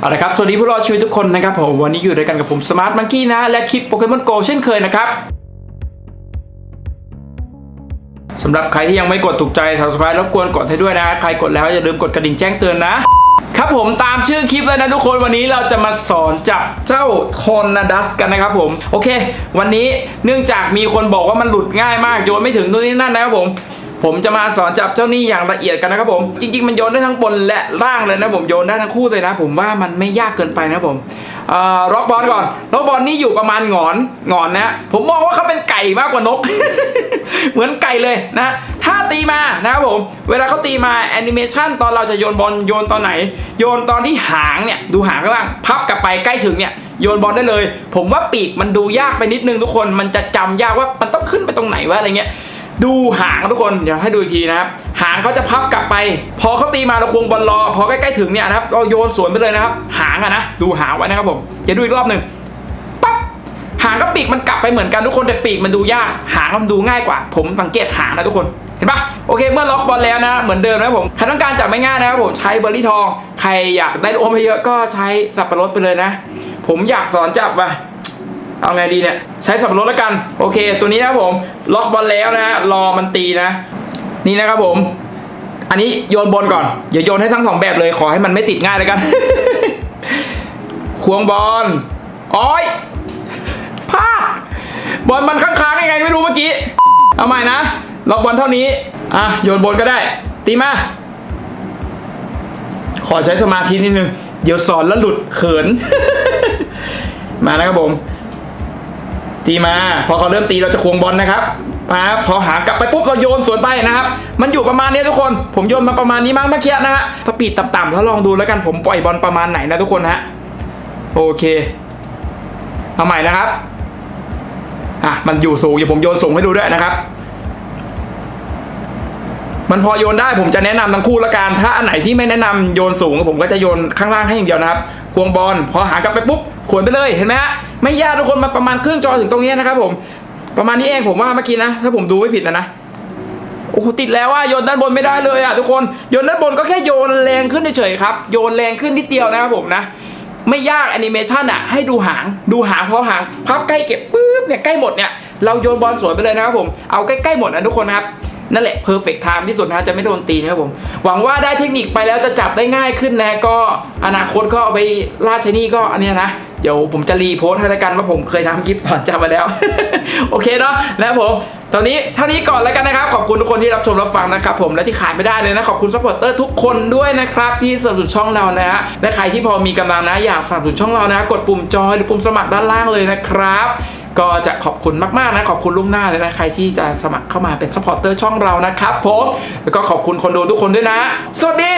เอาละครับ สวัสดีผู้รอดชีวิตทุกคนนะครับผม วันนี้อยู่ด้วยกันกับผมสมาร์ทมังกี้นะ และคลิปโปเกมอนโกเช่นเคยนะครับสำหรับใครที่ยังไม่กดถูกใจ subscribe รบกวนกดให้ด้วยนะ ใครกดแล้วอย่าลืมกดกระดิ่งแจ้งเตือนนะ ครับผมตามชื่อคลิปเลยนะทุกคนวันนี้เราจะมาสอนจับเจ้าทอร์นาดัสกันนะครับผม โอเค วันนี้เนื่องจากมีคนบอกว่ามันหลุดง่ายมากโยนไม่ถึงตัวนี้นั่นนะครับผม ผมจะมาสอนจับเจ้านี่อย่างละเอียดกันนะครับผม จริง ๆ มันโยนได้ทั้งบนและล่างเลยนะผมโยนได้ทั้งคู่เลยนะ ผมว่ามันไม่ยากเกินไปนะผมเอ่อล็อกบอลก่อนล็อกบอลนี่อยู่ประมาณหงอนหงอนนะ ผมมองว่าเขาเป็นไก่มากกว่านก เหมือนไก่เลยนะ ถ้าตีมานะครับผม เวลาเขาตีมาแอนิเมชันตอนเราจะโยนบอลโยนตอนไหน โยนตอนที่หางเนี่ยดูหางข้างล่างพับกลับไปใกล้ถึงเนี่ยโยนบอลได้เลย ผมว่าปีกมันดูยากไปนิดนึงทุกคนมันจะจำยากว่ามันต้องขึ้นไปตรงไหนวะอะไรเงี้ย ดูหางทุกคนเดี๋ยวให้ดูอีกทีนะครับ หางเขาจะพับกลับไป พอเขาตีมาเราควงบอลรอ พอใกล้ๆถึงเนี่ยนะครับเราโยนสวนไปเลยนะครับ หางอะนะดูหางไว้นะครับผมอย่าดูอีกรอบหนึ่งปั๊บหางกับปีกมันกลับไปเหมือนกันทุกคนแต่ปีกมันดูยากหางมันดูง่ายกว่า ผมสังเกตหางนะทุกคนเห็นปะโอเคเมื่อล็อกบอลแล้วนะ เหมือนเดิมนะครับผมใครต้องการจับไม่ง่ายนะครับผมใช้เบอร์รี่ทอง ใครอยากได้ลูกอมเยอะก็ใช้สับปะรดไปเลยนะ ผมอยากสอนจับว่ะ เอาไงดีเนี่ย ใช้สับปะรดแล้วกัน โอเค ตัวนี้นะครับผม ล็อกบอลแล้วนะฮะรอมันตีนะ นี่นะครับผม อันนี้โยนบอลก่อนอย่าโยนให้ทั้งสองแบบเลยขอให้มันไม่ติดง่ายเลยกัน ควงบอลอ้อยพลาดบอลมันค้างๆยังไงไม่รู้เมื่อกี้ เอาใหม่นะ ล็อกบอลเท่านี้ อะ โยนบอลก็ได้ ตีมา ขอใช้สมาธินิดนึง เดี๋ยวสอนแล้วหลุดเขิน มานะครับผม ตีมา พอเขาเริ่มตีเราจะควงบอลนะครับมาพอหากลับไปปุ๊บเราโยนสวนไปนะครับ มันอยู่ประมาณนี้ทุกคน ผมโยนมาประมาณนี้มั้งเมื่อกี้นะฮะ สปีดต่ำๆแล้วลองดูแล้วกันผมปล่อยบอลประมาณไหนนะทุกคนฮะ โอเค เอาใหม่นะครับ อะ มันอยู่สูงเดี๋ยวผมโยนสูงให้ดูด้วยนะครับ มันพอโยนได้ผมจะแนะนำทั้งคู่ละกัน ถ้าอันไหนที่ไม่แนะนำโยนสูงผมก็จะโยนข้างล่างให้อย่างเดียวนะครับ ควงบอลพอหากลับไปปุ๊บ ขวนไปเลย เห็นไหมฮะ ไม่ยากทุกคนมาประมาณครึ่งจอถึงตรงนี้นะครับผม ประมาณนี้เองผมว่าเมื่อกี้นะ ถ้าผมดูไม่ผิดนะนะโอ้โหติดแล้วว่าโยนด้านบนไม่ได้เลยอะทุกคนโยนด้านบนก็แค่โยนแรงขึ้นเฉยๆครับโยนแรงขึ้นนิดเดียวนะครับผมนะไม่ยากแอนิเมชันอะให้ดูหางดูหางพอหางพับใกล้เก็บปุ๊บเนี่ยใกล้หมดเนี่ยเราโยนบอลสวนไปเลยนะครับผมเอาใกล้ๆหมดนะทุกคนนะครับนั่นแหละเพอร์เฟกต์ไทม์ที่สุดนะจะไม่โดนตีนะครับผม หวังว่าได้เทคนิคไปแล้วจะจับได้ง่ายขึ้นนะก็อนาคตก็เอาไปล่าชนี่ก็อันนี้นะ เดี๋ยวผมจะรีโพสต์ให้แล้วกันว่าผมเคยทำคลิปสอนจับมาแล้ว โอเคเนาะแล้วผมตอนนี้เท่านี้ก่อนแล้วกันนะครับ ขอบคุณทุกคนที่รับชมรับฟังนะครับผมและที่ขาดไม่ได้เลยนะ ขอบคุณซัพพอร์เตอร์ทุกคนด้วยนะครับ ที่สนับสนุนช่องเรานะฮะและใครที่พอมีกำลังนะอยากสนับสนุนช่องเรานะ กดปุ่มจอยหรือปุ่มสมัครด้านล่างเลยนะครับ ก็จะขอบคุณมากๆนะขอบคุณล่วงหน้าเลยนะใครที่จะสมัครเข้ามาเป็นซัพพอร์เตอร์ช่องเรานะครับผมแล้วก็ขอบคุณคนดูทุกคนด้วยนะ สวัสดี